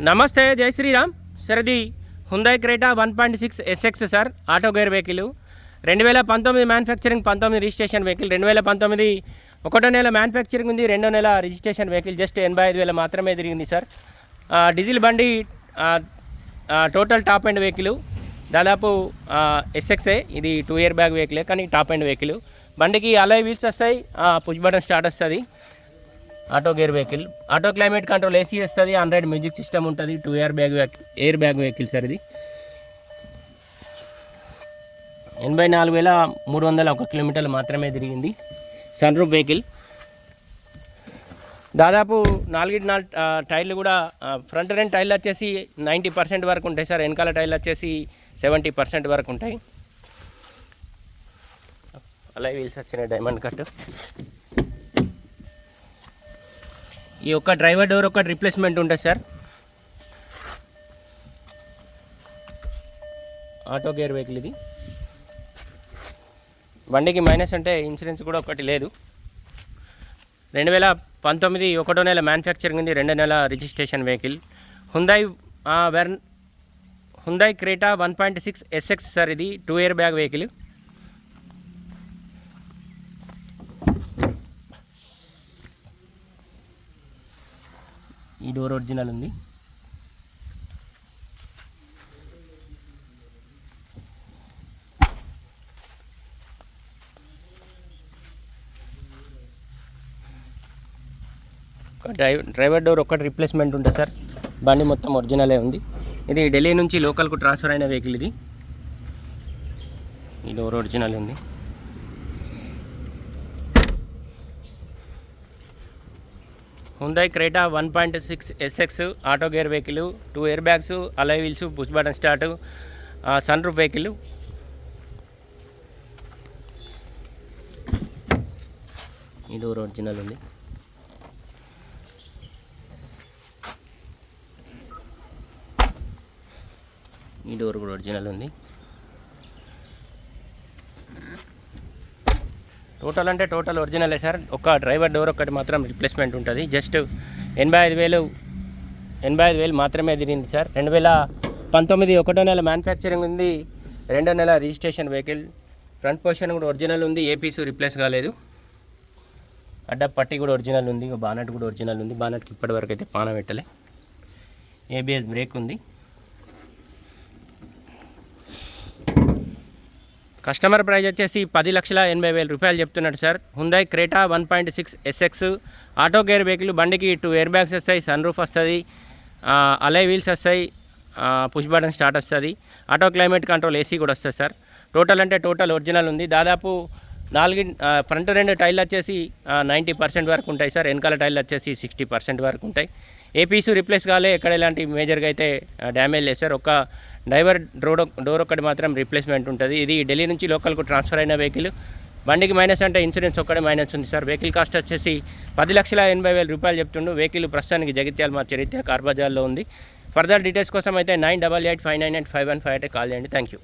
నమస్తే జై శ్రీరామ్. సార్ ఇది Hyundai Creta one point six SX sir. Auto gear vehicle. రెండు వేల పంతొమ్మిది మ్యానుఫ్యాక్చరింగ్ పంతొమ్మిది రిజిస్ట్రేషన్ వెహికల్ రెండు వేల పంతొమ్మిది ఒకటో నెల మ్యానుఫ్యాక్చరింగ్ ఉంది రెండో నెల రిజిస్ట్రేషన్ వెహికల్ జస్ట్ ఎనభై ఐదు వేల మాత్రమే తిరిగింది సార్. డీజిల్ బండి టోటల్ టాప్ అండ్ వెహికల్ దాదాపు ఎస్ఎక్సే ఇది టూ ఇయర్ బ్యాగ్ వెహికలే కానీ టాప్ అండ్ వెహికల్ బండికి అలాయ్ వీల్స్ వస్తాయి పుష్ బటన్ స్టార్ట్ వస్తుంది. Auto gear vehicle. Auto climate control AC వస్తుంది ఆండ్రాయిడ్ మ్యూజిక్ సిస్టమ్ ఉంటుంది two air bag air bag vehicle sir ఇది. ఎనభై నాలుగు వేల మూడు వందల ఒక కిలోమీటర్లు మాత్రమే తిరిగింది సన్ రూఫ్ వెహికల్ దాదాపు నాలుగిటి నాలుగు టైర్లు కూడా ఫ్రంట్ రెండు టైర్లు వచ్చేసి నైంటీ పర్సెంట్ వరకు ఉంటాయి సార్ వెనకాల టైర్లు వచ్చేసి సెవెంటీ పర్సెంట్ వరకు ఉంటాయి. అలా వీల్స్ వచ్చినాయి డైమండ్ కట్ ఈ ఒక్క డ్రైవర్ డోర్ ఒకటి రిప్లేస్మెంట్ ఉంటుంది సార్. ఆటో గేర్ వెహికల్ ఇది. బండికి మైనస్ అంటే ఇన్సూరెన్స్ కూడా ఒకటి లేదు. రెండు వేల పంతొమ్మిది ఒకటో నెల మ్యానుఫ్యాక్చరింగ్ ఉంది రెండో నెల registration vehicle Hyundai Verna Hyundai Creta one point six SX sir ఇది టూ ఇయర్ బ్యాగ్ వెహికల్ ఈ డోర్ ఒరిజినల్ ఉంది. ఒక డ్రైవ్ డ్రైవర్ డోర్ ఒక్కటి రిప్లేస్మెంట్ ఉంటుంది సార్. బండి మొత్తం ఒరిజినలే ఉంది. ఇది ఢిల్లీ నుంచి లోకల్కు ట్రాన్స్ఫర్ అయిన వెహికల్ ఇది. ఈ డోర్ ఒరిజినల్ ఉంది. Hyundai Creta one point six SX auto gear vehicle two airbags alloy wheels push button start sunroof vehicle ఈ డోర్ ఒరిజినల్ ఉంది. ఈ డోర్ కూడా ఒరిజినల్ ఉంది. టోటల్ అంటే టోటల్ ఒరిజినలే సార్. ఒక డ్రైవర్ డోర్ ఒకటి మాత్రం రిప్లేస్మెంట్ ఉంటుంది. జస్ట్ ఎనభై ఐదు వేలు ఎనభై ఐదు వేలు మాత్రమే తిరిగింది సార్. రెండు వేల పంతొమ్మిది ఒకటో నెల మ్యానుఫ్యాక్చరింగ్ ఉంది. రెండో నెల రిజిస్ట్రేషన్ వెహికల్ ఫ్రంట్ పొజిషన్ కూడా ఒరిజినల్ ఉంది. ఏ పీసు రిప్లేస్ కాలేదు. అడ్డ పట్టి కూడా ఒరిజినల్ ఉంది. బానట్ కూడా ఒరిజినల్ ఉంది. బానట్కి ఇప్పటివరకు అయితే పాన పెట్టలే. ఏబిఎస్ బ్రేక్ ఉంది. కస్టమర్ ప్రైస్ వచ్చేసి పది లక్షల ఎనభై వేల రూపాయలు చెప్తున్నాడు sir. Hyundai Creta one point six SX auto gear vehicle బండికి టూ ఎయిర్ బ్యాగ్స్ వస్తాయి సన్ రూఫ్ వస్తుంది అలై వీల్స్ వస్తాయి పుష్ బటన్ స్టార్ట్ వస్తుంది ఆటో క్లైమేట్ కంట్రోల్ ఏసీ కూడా వస్తుంది సార్. టోటల్ అంటే టోటల్ ఒరిజినల్ ఉంది. దాదాపు నాలుగు ఫ్రంట్ రెండు టైర్లు వచ్చేసి నైంటీ పర్సెంట్ వరకు ఉంటాయి సార్. వెనకాల టైర్లు వచ్చేసి సిక్స్టీ పర్సెంట్ వరకు ఉంటాయి. ఏ పీసు రిప్లేస్ కాలే ఎక్కడ ఎలాంటి మేజర్గా అయితే డ్యామేజ్ లేదు. సార్ ఒక డ్రైవర్ డోర్ డోర్ ఒకటి మాత్రం రీప్లేస్మెంట్ ఉంటుంది. ఇది ఢిల్లీ నుంచి లోకల్కు ట్రాన్స్ఫర్ అయిన వెహికల్. బండికి మైనస్ అంటే ఇన్సూరెన్స్ ఒక్కడే మైనస్ ఉంది సార్. వెహికల్ కాస్ట్ వచ్చేసి పది లక్షల ఎనభై వేల రూపాయలు చెప్తుండు. వెహికల్ ప్రస్తుతానికి జగిత్యాల మా చరిత్ర కార్బజార్లో ఉంది. ఫర్దర్ డీటెయిల్స్ కోసం అయితే nine double eight five nine eight five one five అయితే కాల్ చేయండి. Thank you.